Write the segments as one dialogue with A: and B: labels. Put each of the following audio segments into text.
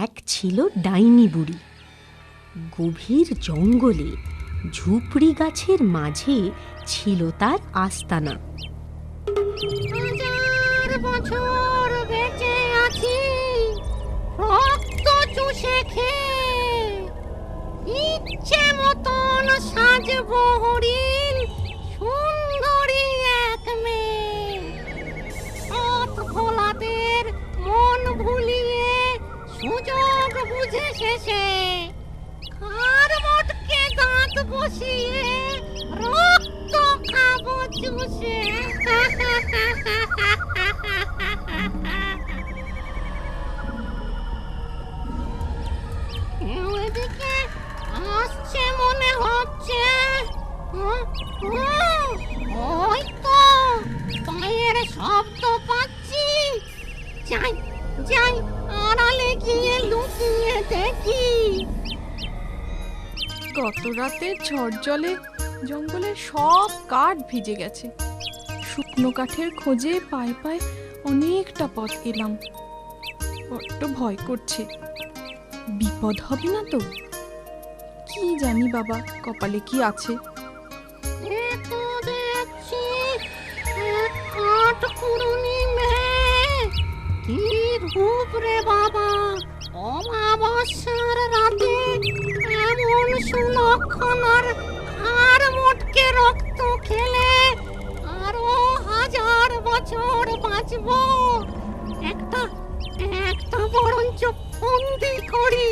A: এক ছিল ডাইনি বুড়ি। গভীর জঙ্গলে ঝুপড়ি গাছের মাঝে ছিল তার আস্তানা।
B: বছর বেঁচে আছি, রক্ত চুষে খেয়ে ইচ্ছে মতন সাজবো হরিণ, সুন্দরী এক মেয়ে। পথ ভোলাদের মন ভুলিয়ে সুযোগ বুঝে শেষে। কার মটকে দাঁত বসিয়ে রক্ত খাব চুষে? ওইদিকে আসছে মনে হচ্ছে। ওই পায়ের শব্দ পাচ্ছি। যাই। যাই আড়ালে গিয়ে লুকিয়ে দেখি।
C: গত রাতে ঝড় জলে জঙ্গলের সব কাঠ ভিজে গেছে। শুকনো কাঠের খোঁজে পায়ে পায়ে অনেকটা পথ এলাম। বড্ড ভয় করছে। বিপদ হবে না তো? কি জানি বাবা কপালে কি আছে?
B: রূপ রে বাবা, অমাবস্যার রাতে এমন সুলক্ষণার আর মোটকে রক্ত খেলে আরও হাজার বছর বাঁচবো। একটা একটা বরঞ্চ ফন্দি করি।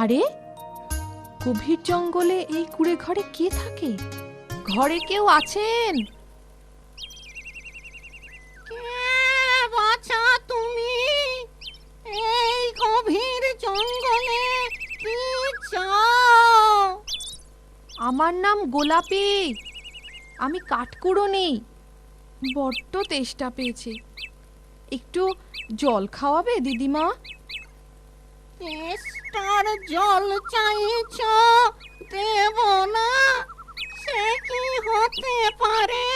C: আরে গভীর জঙ্গলে এই কুড়ে ঘরে কে থাকে? ঘরে কেউ আছেন?
B: বাছা তুমি? এই গভীর জঙ্গলে কি চাও?
C: আমার নাম গোলাপি। আমি কাঠকুড়ো নেই বড্ড তেষ্টা পেয়েছে। একটু জল খাওয়াবে দিদিমা?
B: তেষ্টার জল চাইছ দেব না সে কি হতে পারে?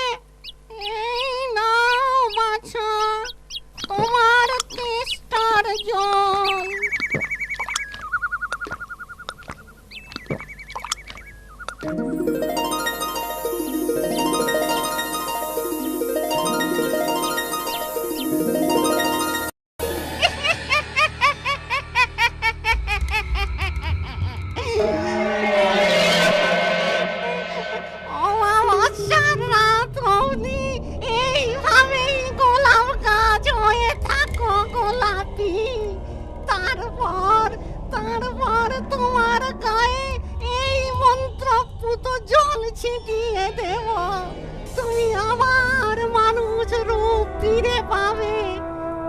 B: ফিরে পাবে,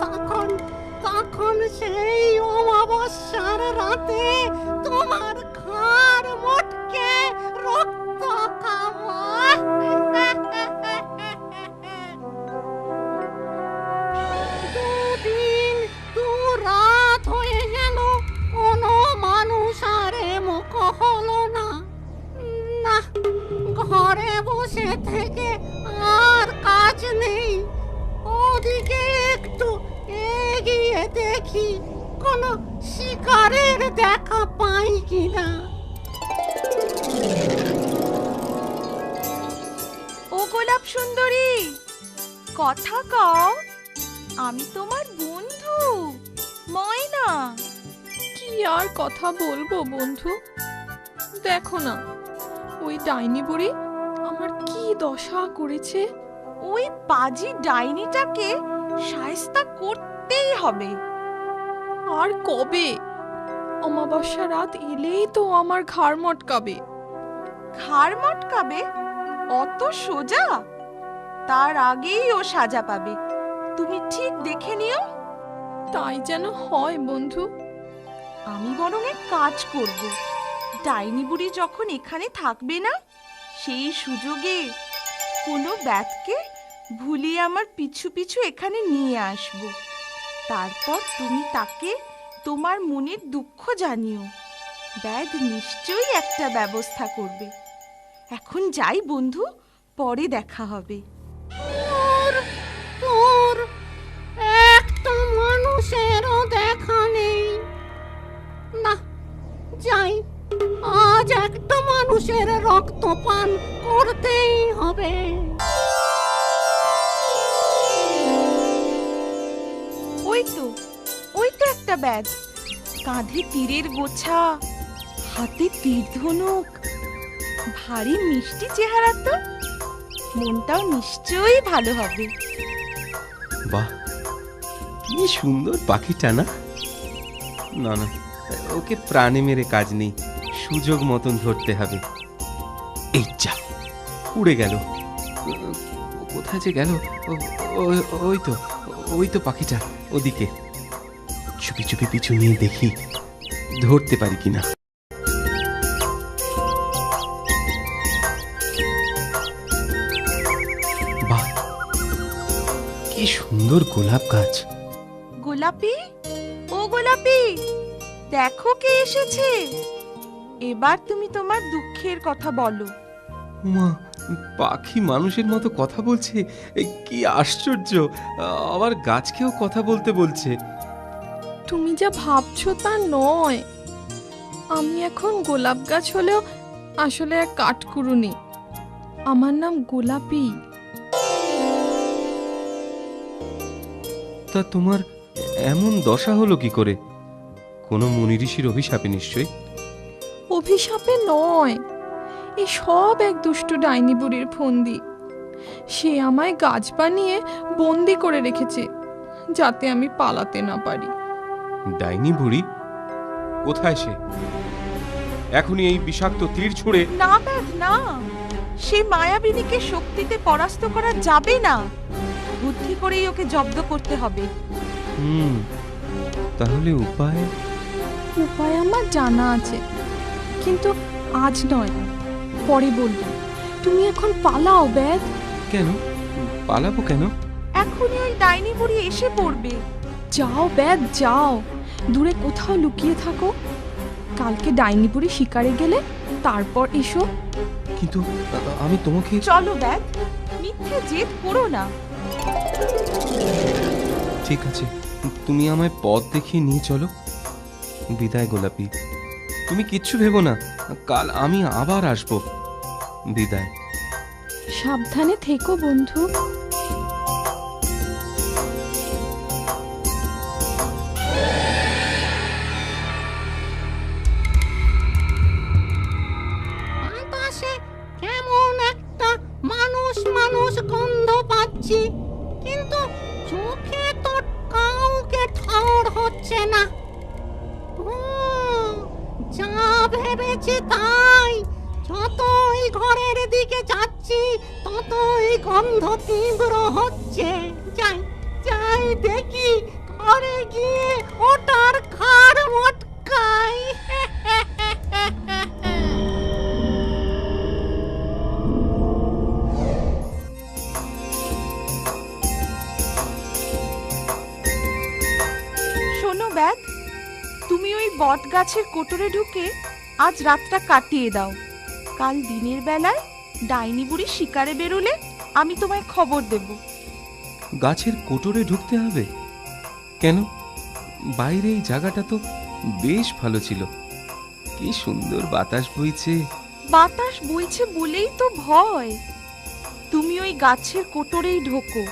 B: তখন তখন সেই অমাবস্যার রাতে তোমার খার মোটকে রক্ত রাত হয়ে কোনো মানুষ আরে না। না, ঘরে বসে থেকে আর কাজ নেই। ওদিকে একটু এগিয়ে দেখি কোনো শিকারের দেখা পাই কিনা।
C: ও গোলাপ সুন্দরী কথা কও আমি তোমার বন্ধু ময়না। কি আর কথা বলব বন্ধু? দেখো না ওই ডাইনি বুড়ি আমার কি দশা করেছে?
D: ওই পাজি ডাইনিটাকে সায়স্তা করতেই হবে।
C: আর কবে? অমাবস্যা রাত এলেই তো আমার ঘাড় মটকাবে।
D: ঘাড় মটকাবে? অত সোজা? তার আগেই ও সাজা পাবে। তুমি ঠিক দেখে নিও।
C: তাই যেন হয় বন্ধু।
D: আমি বরং এক কাজ করব। ডাইনি বুড়ি যখন এখানে থাকবে না সেই সুযোগে কোনো ব্যাতকে ভুলিয়ে আমার পিছু পিছু এখানে নিয়ে আসব। তারপর তুমি তাকে তোমার মনের দুঃখ জানিও। ব্যাধ নিশ্চয়ই একটা ব্যবস্থা করবে। এখন যাই বন্ধু, পরে দেখা হবে।
B: তোর একটা দেখা নেই। যাই, আজ একটা মানুষের রক্ত পান করতেই হবে।
D: ব্যাগ। কাঁধে তীরের গোছা, হাতে তীর ধনুক। ভারী মিষ্টি চেহারা তো। মনটাও নিশ্চয়ই ভালো হবে।
E: বাহ, কি সুন্দর পাখিটা না? না না, ওকে প্রাণে মেরে কাজ নেই, সুযোগ মতন ধরতে হবে। এই যা, উড়ে গেল। কোথায় যে গেল? ওই তো ওই তো পাখিটা, ওদিকে। চুপি চুপি পিছু নিয়ে দেখি ধরতে পারি কিনা। বাহ! কি সুন্দর গোলাপ গাছ।
D: গোলাপি? ও গোলাপি দেখো কে এসেছে। এবার তুমি তোমার দুঃখের কথা বলো।
E: মা পাখি মানুষের মতো কথা বলছে। এ, কি আশ্চর্য! আবার গাছকেও কথা বলতে বলছে।
C: তুমি যা ভাবছ তা নয়। আমি এখন গোলাপ গাছ হলেও আসলে এক কাঠকুরুনি আমার নাম গোলাপি।
E: তা তোমার এমন দশা হলো কি করে? কোনো মুনি ঋষির অভিশাপে নিশ্চয়
C: অভিশাপে নয়। এ সব এক দুষ্টু ডাইনি বুড়ির ফন্দি। সে আমায় গাছ বানিয়ে বন্দি করে রেখেছে যাতে আমি পালাতে না পারি।
E: ডাইনি বুড়ি? কোথায় সে? এখনই এই বিষাক্ত তীর ছুঁড়ে
D: না ব্যাগ না। সে মায়াবিনীকে শক্তিতে পরাস্ত করা যাবে না। বুদ্ধি করেই ওকে জব্দ করতে হবে।
E: হুম তাহলে উপায়?
C: উপায় আমার জানা আছে। কিন্তু আজ নয়। পরে বলব। তুমি এখন পালাও ব্যাগ
E: কেন? পালাবো কেন?
D: এখনই ওই ডাইনি বুড়ি এসে পড়বে।
C: যাও ব্যাগ যাও। দূরে কোথাও লুকিয়ে থাকো। কালকে ডাইনিপুরি শিকারে গেলে তারপর এসো।
E: কিন্তু আমি তোমাকে
D: চলো ব্যাগ। মিথ্যে জেদ করো না।
E: ঠিক আছে। তুমি আমায় পথ দেখিয়ে নিয়ে চলো। বিদায় গোলাপি। তুমি কিচ্ছু ভেবো না। কাল আমি আবার আসব। বিদায়।
C: সাবধানে থেকো বন্ধু।
B: ভেবেছি তাই যতই ঘরের দিকে যাচ্ছি, ততই গন্ধ তীব্র হচ্ছে। যাই যাই দেখি ঘরে গিয়ে ওটার খাড় মটকাই
D: শোনো ব্যাগ, তুমি ওই বট গাছের কোটরে ঢুকে আজ রাতটা কাটিয়ে দাও। কাল দিনের বেলায় ডাইনি বুড়ি শিকারে বেরোলে আমি তোমায় খবর দেব।
E: গাছের কোটরে ঢুকতে হবে? কেন? বাইরে এই জায়গাটা তো বেশ ভালো ছিল। কি সুন্দর বাতাস বইছে।
D: বাতাস বইছে বলেই তো ভয়। তুমি ওই গাছের কোটরেই ঢোকো।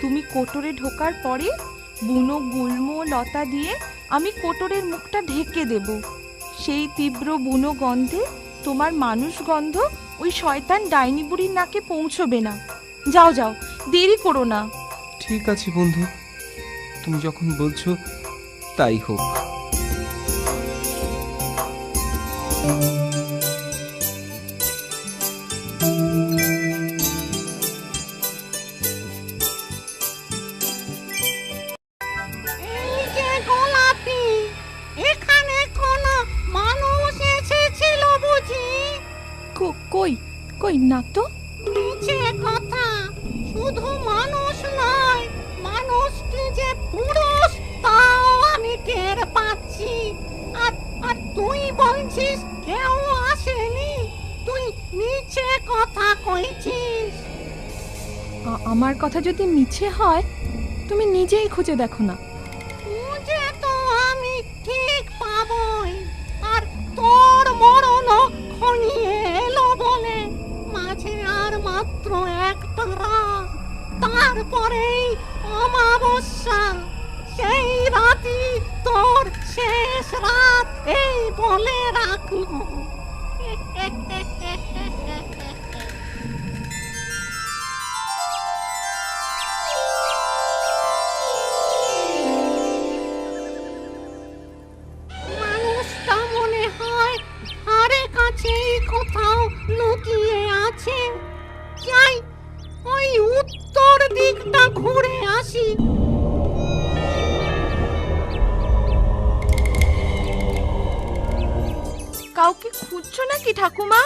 D: তুমি কোটরে ঢোকার পরে বুনো গুল্ম লতা দিয়ে আমি কোটরের মুখটা ঢেকে দেব। সেই তীব্র বুনো গন্ধে তোমার মানুষ গন্ধ ওই শয়তান ডাইনি বুড়ির নাকে পৌঁছবে না। যাও যাও, দেরি করো না।
E: ঠিক আছে বন্ধু। তুমি যখন বলছো, তাই হোক।
B: এই
C: কই না তো?
B: নিচে কথা শুধু মানুষ নয় মানুষটি যে পুরুষ তাও আমি টের পাচ্ছি। আর আর তুই বলছিস কেউ আসেনি তুই নিচে কথা কইছিস।
C: আমার কথা যদি মিছে হয় তুমি নিজেই খুঁজে দেখো না।
B: এই বলে রাখল। কোথাও লুকিয়ে আছে। যাই ওই উত্তর দিকটা ঘুরে আসি।
D: কাউকে খুঁজছো নাকি ঠাকুমা?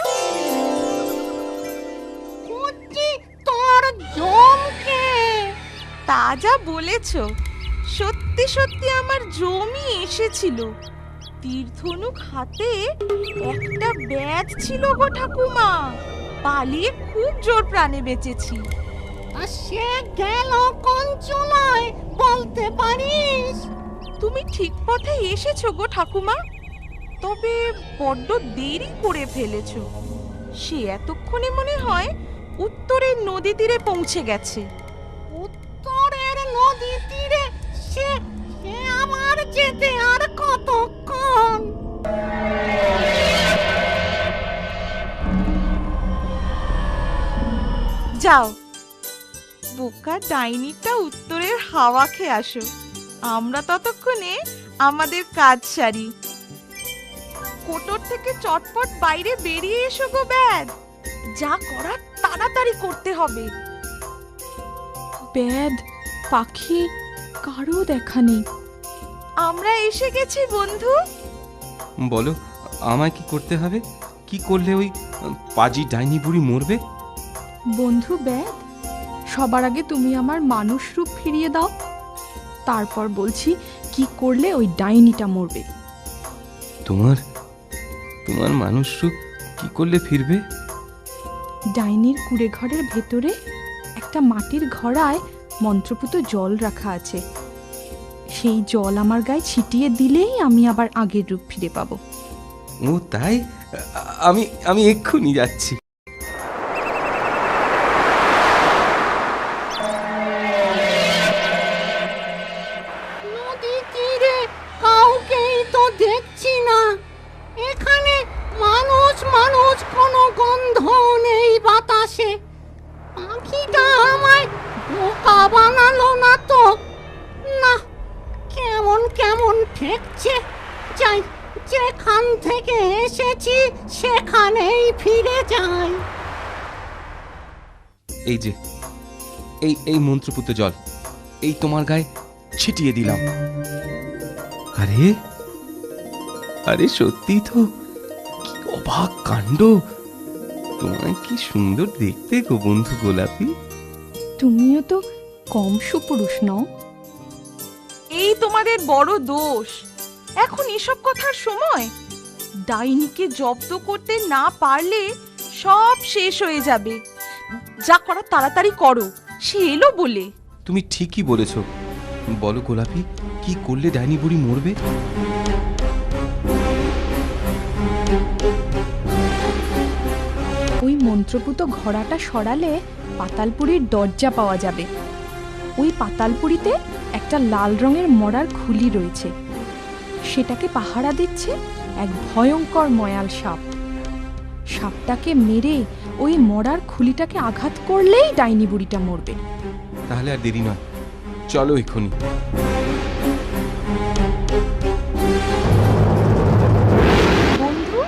B: খুঁজছি তোর জমকে।
D: তা যা বলেছ সত্যি সত্যি আমার জমি এসেছিল। তীর্ধনুক হাতে একটা ব্যাজ ছিল গো ঠাকুমা পালিয়ে খুব জোর প্রাণে বেঁচেছি।
B: আর সে গেল কোন চুলায় বলতে পারিস?
D: তুমি ঠিক পথে এসেছ গো ঠাকুমা। তবে বড্ড দেরি করে ফেলেছো। সে এতক্ষণে মনে হয় উত্তরের নদী তীরে পৌঁছে গেছে।
B: উত্তরের নদী তীরে সে সে আমার যেতে আর কতক্ষণ?
D: যাও। বোকা ডাইনিটা উত্তরের হাওয়া খেয়ে আসো। আমরা ততক্ষণে আমাদের কাজ সারি। কোটর থেকে চটপট বাইরে বেরিয়ে এসো গো ব্যাগ যা করার তাড়াতাড়ি করতে হবে।
C: ব্যাদ পাখি কারও দেখা নেই।
D: আমরা এসে গেছি বন্ধু।
E: বলো আমায় কি করতে হবে? কি করলে ওই পাজি ডাইনি বুড়ি মরবে?
C: বন্ধু ব্যাদ সবার আগে তুমি আমার মানুষ রূপ ফিরিয়ে দাও। তারপর বলছি কি করলে ওই ডাইনিটা মরবে?
E: তোমার তোমার মানুষ সুখ কি করলে ফিরবে?
C: ডাইনির কুড়ে ঘরের ভেতরে একটা মাটির ঘড়ায় মন্ত্রপুত জল রাখা আছে। সেই জল আমার গায়ে ছিটিয়ে দিলেই আমি আবার আগের রূপ ফিরে পাবো।
E: ও তাই? আমি আমি এক্ষুনি যাচ্ছি। এই যে এই এই মন্ত্রপুত জল এই তোমার গায়ে ছিটিয়ে দিলাম। আরে আরে সত্যি তো কি অবাক কাণ্ড। তোমায় কি সুন্দর দেখতে গো বন্ধু গোলাপি।
C: তুমিও তো কম সুপুরুষ নও।
D: এই তোমাদের বড় দোষ। এখন এসব কথার সময় ডাইনিকে জব্দ করতে না পারলে সব শেষ হয়ে যাবে। যা করার তাড়াতাড়ি করো। সে এলো বলে।
E: তুমি ঠিকই বলেছ। বলো গোলাপি কি করলে ডাইনি বুড়ি মরবে?
C: ওই মন্ত্রপুত ঘোড়াটা সরালে পাতালপুরীর দরজা পাওয়া যাবে। ওই পাতালপুরীতে একটা লাল রঙের মরার খুলি রয়েছে। সেটাকে পাহারা দিচ্ছে এক ভয়ঙ্কর ময়াল সাপ। সাপটাকে মেরে ওই মরার খুলিটাকে আঘাত করলেই ডাইনি বুড়িটা মরবে।
E: তাহলে আর দেরি নয়। চলো এক্ষুনি।
D: বন্ধু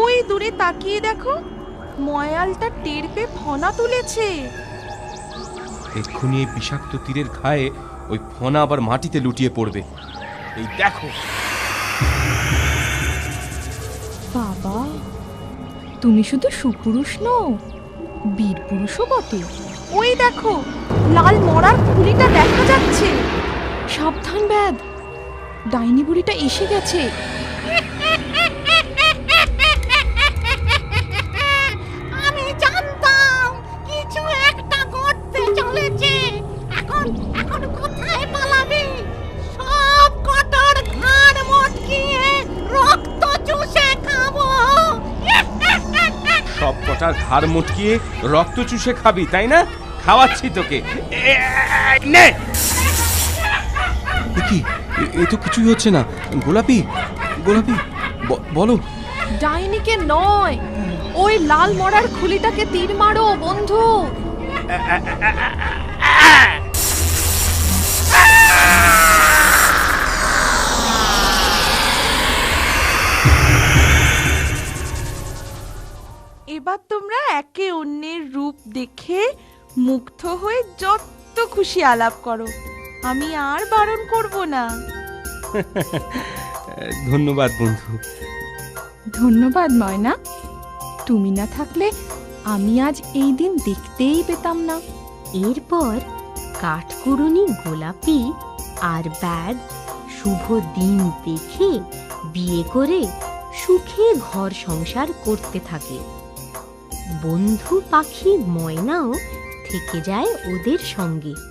D: ওই দূরে তাকিয়ে দেখো ময়ালটা টের পেয়ে ফনা তুলেছে।
E: এক্ষুনি এই বিষাক্ত তীরের ঘায়ে ওই ফনা আবার মাটিতে লুটিয়ে পড়বে। এই দেখো।
C: তুমি শুধু সুপুরুষ নও বীর পুরুষও বটে।
D: ওই দেখো লাল মরার খুলিটা দেখা যাচ্ছে।
C: সাবধান ব্যাদ ডাইনি বুড়িটা এসে গেছে।
E: বেটার ঘাড় মটকিয়ে রক্ত চুষে খাবি তাই না খাওয়াচ্ছি তোকে এ, নে এ কি এ- তো কিছুই হচ্ছে না গোলাপি গোলাপি বলো
C: ডাইনিকে নয় ওই লাল মরার খুলিটাকে তীর মারো বন্ধু
D: এবার তোমরা একে অন্যের রূপ দেখে মুগ্ধ হয়ে যত খুশি আলাপ করো। আমি আর বারণ করব না।
E: ধন্যবাদ বন্ধু।
C: ধন্যবাদ ময়না। তুমি না থাকলে আমি আজ এই দিন দেখতেই পেতাম না।
A: এরপর কাঠকুড়ুনি গোলাপি আর ব্যাগ শুভ দিন দেখে বিয়ে করে সুখে ঘর সংসার করতে থাকে। বন্ধু পাখি ময়নাও থেকে যায় ওদের সঙ্গে।